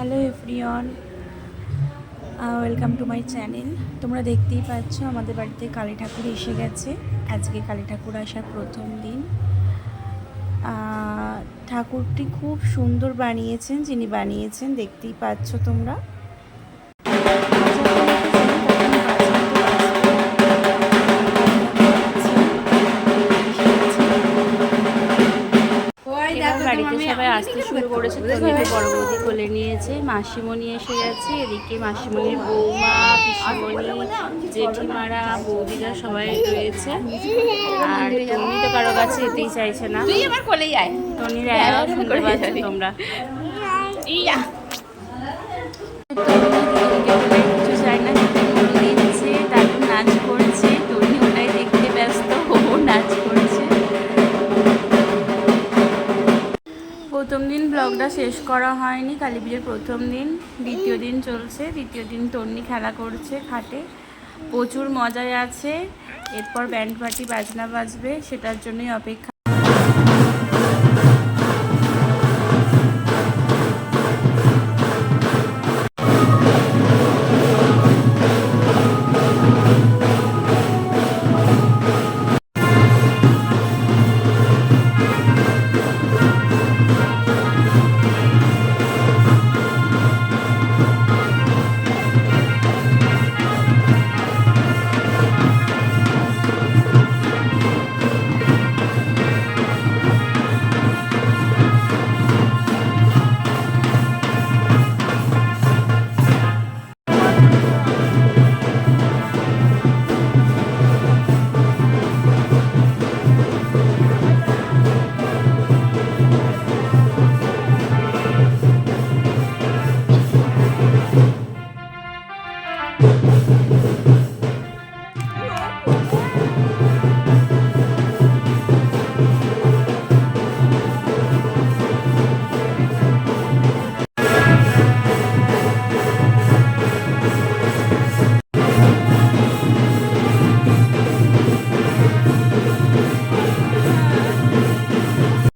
Hello everyone welcome to my channel. তোমরা দেখতেই পাচ্ছ আমাদের বাড়িতে কালী ঠাকুর এসে গেছে। আজকে কালী ঠাকুর আসার প্রথম দিন। ঠাকুরটি খুব সুন্দর বানিয়েছেন, যিনি বানিয়েছেন, দেখতেই পাচ্ছ তোমরা। সবাই আসতে শুরু করেছে তনিকে বড় বৌদি কোলে নিয়েছে। মাসিমণি এসে গেছে এদিকে মাসিমণির বৌমা পিসিমণি জেঠিমারা বৌদিরা সবাই রয়েছে। আর টনি তো কারও কাছে যেতেই চাইছে না। তুই আমার কোলেই আয়। টনির শুনতে পাচ্ছ তোমরা। ইয়া। প্রথম দিন ব্লগটা শেষ করা হয়নি, কালী পুজোর প্রথম দিন। দ্বিতীয় দিন চলছে, দ্বিতীয় দিন তন্নি খেলা করছে খাটে। প্রচুর মজায় আছে, এরপর ব্যান্ড পার্টি বাজনা বাজবে, সেটার জন্যই অপেক্ষা।